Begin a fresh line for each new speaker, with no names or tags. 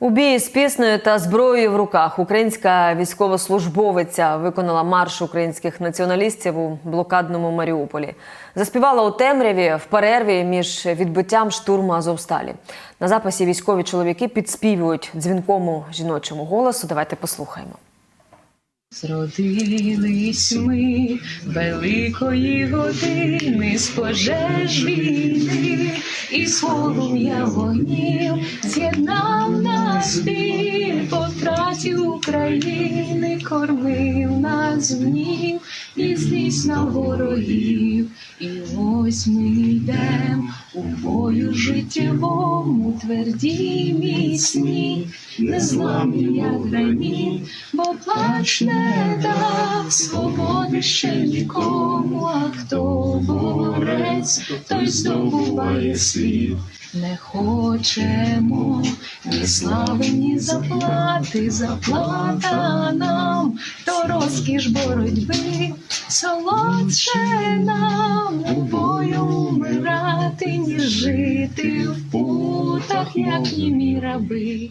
У бій з піснею та зброєю в руках українська військовослужбовиця виконала марш українських націоналістів у блокадному Маріуполі. Заспівала у темряві в перерві між відбиттям штурму Азовсталі. На записі військові чоловіки підспівують дзвінкому жіночому голосу. Давайте послухаємо.
Зродились ми великої години з пожеж війни і полум'я з'єднав нас біль по України, кормив нас гнів і злість на ворогів. І ось ми йдем у бою життєвому, тверді міцні, незламні, як граніт, бо плач не дав свободи ще нікому, борець, той здобуває світ. Не хочемо. Ні слави, ні заплати, заплата нам, то розкіш боротьби, солодше нам. У бою умирати, ніж жити в путах, як німі раби.